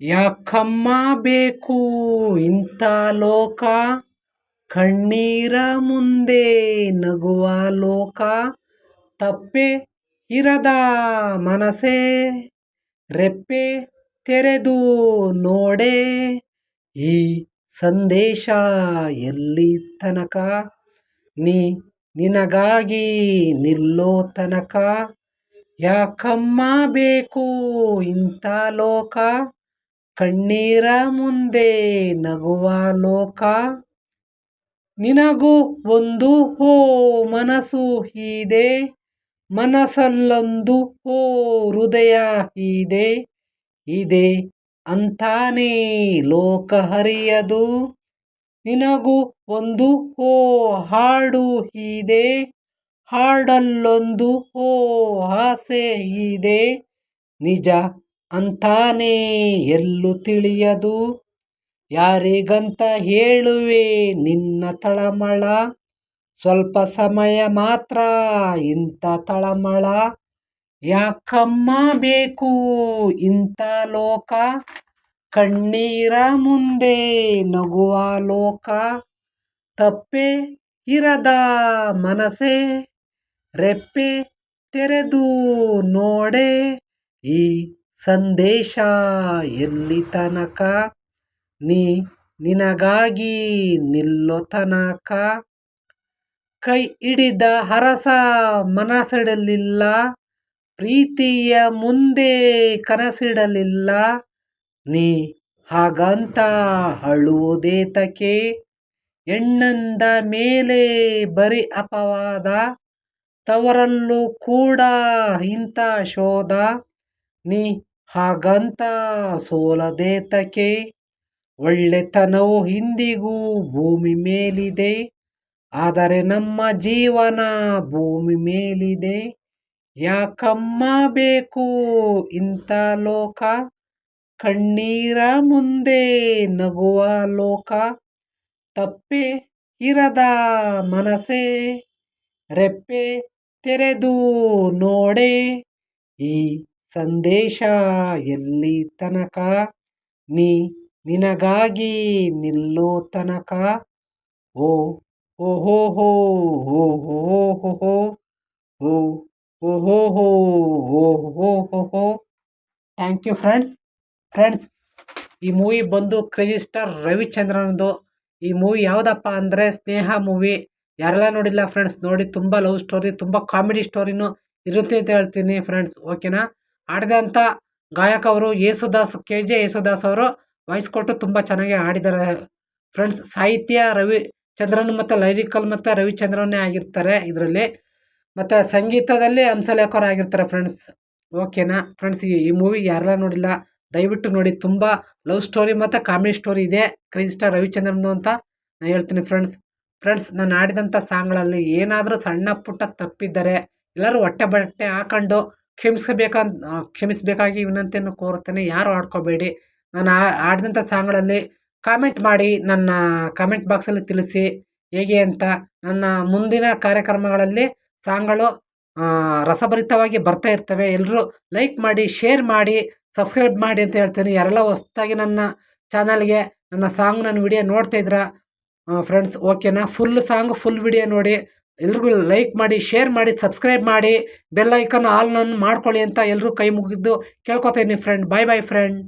ಯಾಕಮ್ಮ ಬೇಕು ಇಂಥ ಲೋಕ? ಕಣ್ಣೀರ ಮುಂದೆ ನಗುವ ಲೋಕ? ತಪ್ಪೆ ಇರದ ಮನಸೆ? ರೆಪ್ಪೆ ತೆರೆದು ನೋಡೆ? ಈ ಸಂದೇಶ ಎಲ್ಲಿ ತನಕ? ನೀ ನಿನಗಾಗಿ ನಿಲ್ಲೋ ತನಕ? ಯಾಕಮ್ಮ ಬೇಕು ಇಂಥ ಲೋಕ? ಕಣ್ಣೀರ ಮುಂದೆ ನಗುವ ಲೋಕ. ನಿನಗೂ ಒಂದು ಹೋ ಮನಸು ಇದೆ ಮನಸ್ಸಲ್ಲೊಂದು ಹೋ ಹೃದಯ ಇದೆ ಇದೆ ಅಂತಾನೇ ಲೋಕ ಹರಿಯದು. ನಿನಗೂ ಒಂದು ಹೋ ಹಾಡು ಇದೆ ಹಾಡಲ್ಲೊಂದು ಹೋ ಆಸೆ ಇದೆ ನಿಜ ಅಂತಾನೆ ಎಲ್ಲೂ ತಿಳಿಯದು. ಯಾರಿಗಂತ ಹೇಳುವೆ ನಿನ್ನ ತಳಮಳ? ಸ್ವಲ್ಪ ಸಮಯ ಮಾತ್ರ ಇಂಥ ತಳಮಳ. ಯಾಕಮ್ಮ ಬೇಕು ಇಂಥ ಲೋಕ? ಕಣ್ಣೀರ ಮುಂದೆ ನಗುವ ಲೋಕ? ತಪ್ಪೆ ಇರದ ಮನಸೆ? ರೆಪ್ಪೆ ತೆರೆದು ನೋಡೆ ಈ ಸಂದೇಶ ಎಲ್ಲಿ ತನಕ? ನೀ ನಿನಗಾಗಿ ನಿಲ್ಲೋ ತನಕ? ಕೈ ಹಿಡಿದ ಹರಸ ಮನಸಿಡಲಿಲ್ಲ. ಪ್ರೀತಿಯ ಮುಂದೆ ಕನಸಿಡಲಿಲ್ಲ. ನೀ ಹಾಗಂತ ಅಳುವುದೇತಕೆ? ಹೆಣ್ಣಂದ ಮೇಲೆ ಬರಿ ಅಪವಾದ. ತವರಲ್ಲೂ ಕೂಡ ಇಂಥ ಶೋಧ. ನೀ ಹಾಗಂತ ಸೋಲದೇತಕೆ ಒಳ್ಳೆತನವು ಇಂದಿಗೂ ಭೂಮಿ ಮೇಲಿದೆ. ಆದರೆ ನಮ್ಮ ಜೀವನ ಭೂಮಿ ಮೇಲಿದೆ. ಯಾಕಮ್ಮ ಬೇಕು ಇಂಥ ಲೋಕ? ಕಣ್ಣೀರ ಮುಂದೆ ನಗುವ ಲೋಕ? ತಪ್ಪೆ ಇರದ ಮನಸೆ ರೆಪ್ಪೆ ತೆರೆದು ನೋಡೆ ಈ ಸಂದೇಶ ಎಲ್ಲಿ ತನಕ ನೀ ನಿನಗಾಗಿ ನಿಲ್ಲೋ ತನಕ ಓ ಓಹೋ ಹೋ ಓ ಹೋ ಹೋ ಥ್ಯಾಂಕ್ ಯು ಫ್ರೆಂಡ್ಸ್ ಫ್ರೆಂಡ್ಸ್ ಈ ಮೂವಿ ಬಂದು ಕ್ರೇಜಿ ಸ್ಟಾರ್ ರವಿಚಂದ್ರನ್ದು ಈ ಮೂವಿ ಯಾವುದಪ್ಪ ಅಂದರೆ ಸ್ನೇಹ ಮೂವಿ ಯಾರೆಲ್ಲ ನೋಡಿಲ್ಲ ಫ್ರೆಂಡ್ಸ್ ನೋಡಿ ತುಂಬ ಲವ್ ಸ್ಟೋರಿ ತುಂಬ ಕಾಮಿಡಿ ಸ್ಟೋರಿನೂ ಇರುತ್ತೆ ಅಂತ ಹೇಳ್ತೀನಿ ಫ್ರೆಂಡ್ಸ್ ಓಕೆನಾ ಆಡಿದಂಥ ಗಾಯಕ ಅವರು ಯೇಸುದಾಸ್ ಕೆ ಜೆ ಯೇಸುದಾಸ್ ಅವರು ವಾಯ್ಸ್ ಕೊಟ್ಟು ತುಂಬ ಚೆನ್ನಾಗಿ ಹಾಡಿದ್ದಾರೆ. ಫ್ರೆಂಡ್ಸ್ ಸಾಹಿತ್ಯ ರವಿ ಚಂದ್ರನ್ ಮತ್ತು ಲೈರಿಕಲ್ ಮತ್ತು ರವಿಚಂದ್ರನೇ ಆಗಿರ್ತಾರೆ ಇದರಲ್ಲಿ. ಮತ್ತು ಸಂಗೀತದಲ್ಲಿ ಹಂಸಲೇಖರ್ ಆಗಿರ್ತಾರೆ ಫ್ರೆಂಡ್ಸ್ ಓಕೆನಾ ಫ್ರೆಂಡ್ಸ್ ಈ ಮೂವಿ ಯಾರೆಲ್ಲ ನೋಡಿಲ್ಲ, ದಯವಿಟ್ಟು ನೋಡಿ. ತುಂಬ ಲವ್ ಸ್ಟೋರಿ ಮತ್ತು ಕಾಮಿಡಿ ಸ್ಟೋರಿ ಇದೆ. ಕ್ರೇಜಿ ಸ್ಟಾರ್ ರವಿಚಂದ್ರನ್ದು ಅಂತ ನಾನು ಹೇಳ್ತೀನಿ ಫ್ರೆಂಡ್ಸ್ ಫ್ರೆಂಡ್ಸ್ ನಾನು ಆಡಿದಂಥ ಸಾಂಗ್ಗಳಲ್ಲಿ ಏನಾದರೂ ಸಣ್ಣ ಪುಟ್ಟ ತಪ್ಪಿದ್ದರೆ ಎಲ್ಲರೂ ಹೊಟ್ಟೆ ಬಟ್ಟೆ ಹಾಕೊಂಡು ಕ್ಷಮಿಸಬೇಕಂತ ಕ್ಷಮಿಸಬೇಕಾಗಿ ವಿನಂತಿಯನ್ನು ಕೋರುತ್ತೇನೆ. ಯಾರು ಆಡ್ಕೋಬೇಡಿ. ನಾನು ಆಡಿದಂಥ ಸಾಂಗ್ಗಳಲ್ಲಿ ಕಾಮೆಂಟ್ ಮಾಡಿ, ನನ್ನ ಕಾಮೆಂಟ್ ಬಾಕ್ಸಲ್ಲಿ ತಿಳಿಸಿ. ಹೇಗೆ ಅಂತ. ನನ್ನ ಮುಂದಿನ ಕಾರ್ಯಕ್ರಮಗಳಲ್ಲಿ ಸಾಂಗ್ಗಳು ರಸಭರಿತವಾಗಿ ಬರ್ತಾ ಇರ್ತವೆ. ಎಲ್ಲರೂ ಲೈಕ್ ಮಾಡಿ, ಶೇರ್ ಮಾಡಿ, ಸಬ್ಸ್ಕ್ರೈಬ್ ಮಾಡಿ ಅಂತ ಹೇಳ್ತೀನಿ. ಯಾರೆಲ್ಲ ಹೊಸ್ದಾಗಿ ನನ್ನ ಚಾನಲ್ಗೆ, ನನ್ನ ಸಾಂಗ್, ನನ್ನ ವಿಡಿಯೋ ನೋಡ್ತಾ ಇದ್ರ ಫ್ರೆಂಡ್ಸ್, ಓಕೆನಾ? ಫುಲ್ ಸಾಂಗ್, ಫುಲ್ ವಿಡಿಯೋ ನೋಡಿ. ಎಲ್ರಿಗೂ ಲೈಕ್ ಮಾಡಿ ಶೇರ್ ಮಾಡಿ ಸಬ್ಸ್ಕ್ರೈಬ್ ಮಾಡಿ ಬೆಲ್ಲೈಕನ್ ಐಕನ್ ಆಲ್ ನನ್ನ ಮಾಡ್ಕೊಳ್ಳಿ ಅಂತ ಎಲ್ಲರೂ ಕೈ ಮುಗಿದು ಕೇಳ್ಕೊತೀನಿ ಫ್ರೆಂಡ್ ಬಾಯ್ ಬಾಯ್ ಫ್ರೆಂಡ್